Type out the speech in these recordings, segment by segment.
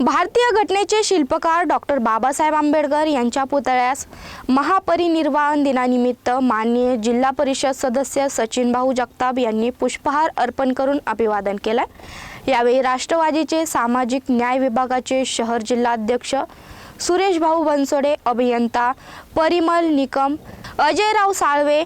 भारतीय घटनेचे शिल्पकार डॉक्टर बाबासाहेब आंबेडकर यांच्या पुतळ्यास महापरिनिर्वाण दिनानिमित्त माननीय जिल्हा परिषद सदस्य सचिन भाऊ जगताप यांनी पुष्पहार अर्पण करून अभिवादन केलं. यावेळी राष्ट्रवादीचे सामाजिक न्याय विभागाचे शहर जिल्हाध्यक्ष सुरेश भाऊ बनसोडे अभियंता परिमल निकम अजयराव साळवे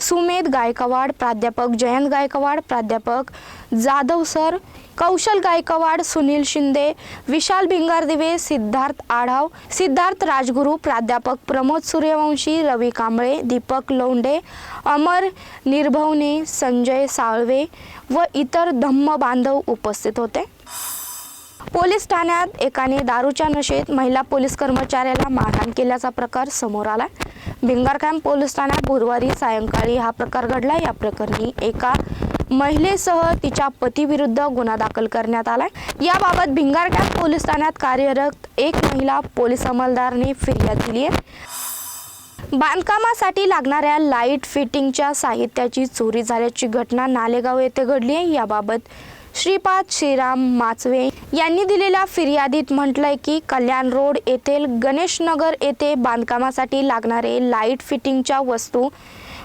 सुमेध गायकवाड प्राध्यापक जयंत गायकवाड प्राध्यापक जाधव सर कौशल गायकवाड सुनील शिंदे विशाल भिंगारदिवे सिद्धार्थ आढाव सिद्धार्थ राजगुरू प्राध्यापक प्रमोद सूर्यवंशी रवी कांबळे दीपक लोंढे अमर निर्भवने संजय साळवे व इतर धम्म बांधव उपस्थित होते. पोलीस ठाण्यात एकाने दारूच्या नशेत महिला पोलीस कर्मचाऱ्याला मारहाण केल्याचा प्रकार समोर आला. भिंगार कॅम्प पोलीस ठाण्यात गुरुवारी सायंकाळी हा प्रकार घडला. या प्रकरणी एका महिलेसह तिच्या पतीविरुद्ध गुन्हा दाखल करण्यात आलाय. याबाबत भिंगार पोलीस ठाण्यात कार्यरत एक महिला पोलीस अंमलदारने फिर्याद दिली आहे. बांधकामासाठी लागणाऱ्या लाइट फिटिंगच्या साहित्याची चोरी झाल्याची घटना नालेगाव येथे घडली आहे. याबाबत श्रीपाद श्रीराम माचवे यांनी दिलेल्या फिर्यादीत म्हटलंय की कल्याण रोड येथील गणेशनगर येथे बांधकामासाठी लागणारे लाइट फिटिंगच्या वस्तू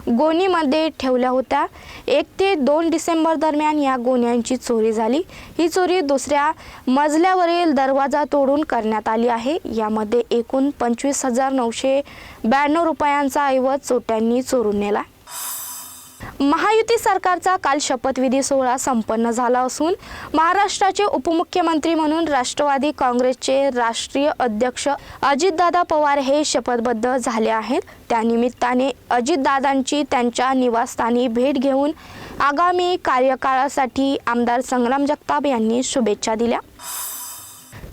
गोणीमध्ये ठेवल्या होत्या. एक ते दोन डिसेंबर दरम्यान या गोण्यांची चोरी झाली. ही चोरी दुसऱ्या मजल्यावरील दरवाजा तोडून करण्यात आली आहे. यामध्ये एकूण पंचवीस हजार नऊशे ब्याण्णव रुपयांचा ऐवज चोट्यांनी चोरून नेला. महायुती सरकारचा काल शपथविधी सोहळा संपन्न झाला असून महाराष्ट्राचे उपमुख्यमंत्री म्हणून राष्ट्रवादी काँग्रेसचे राष्ट्रीय अध्यक्ष अजितदादा पवार हे शपथबद्ध झाले आहेत. त्यानिमित्ताने अजितदादांची त्यांच्या निवासस्थानी भेट घेऊन आगामी कार्यकाळासाठी आमदार संग्राम जगताप यांनी शुभेच्छा दिल्या.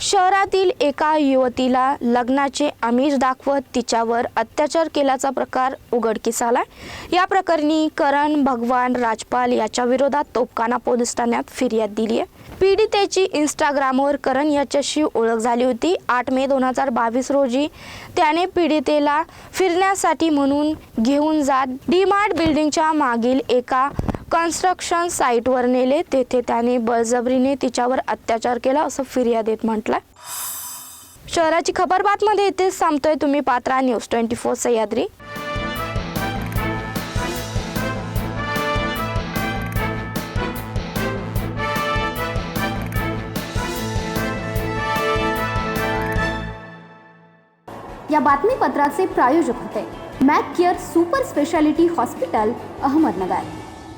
शहरातील एका युवतीला लग्नाचे आमिष दाखवत तिच्यावर अत्याचार केल्याचा प्रकार उघडकीस आला या प्रकरणी करण भगवान राजपाल याच्या विरोधात तोपकाना पोलीस ठाण्यात फिर्याद दिली आहे पीडितेची इंस्टाग्रामवर करण याच्याशी ओळख झाली होती. आठ मे दोन हजार बावीस रोजी त्याने पीडितेला फिरण्यासाठी म्हणून घेऊन जात डीमार्ट बिल्डिंगच्या मागील एका कन्स्ट्रक्शन साईटवर नेले. तेथे त्याने बळजबरीने तिच्यावर अत्याचार केला असं फिर्यादीत म्हटलं शहराची खबर बातमध्ये इथेच थांबतोय तुम्ही पात्रा न्यूज ट्वेंटी फोर सह्याद्री. या बातमीपत्राचे प्रायोजक होते. Mac care super speciality hospital Ahmednagar.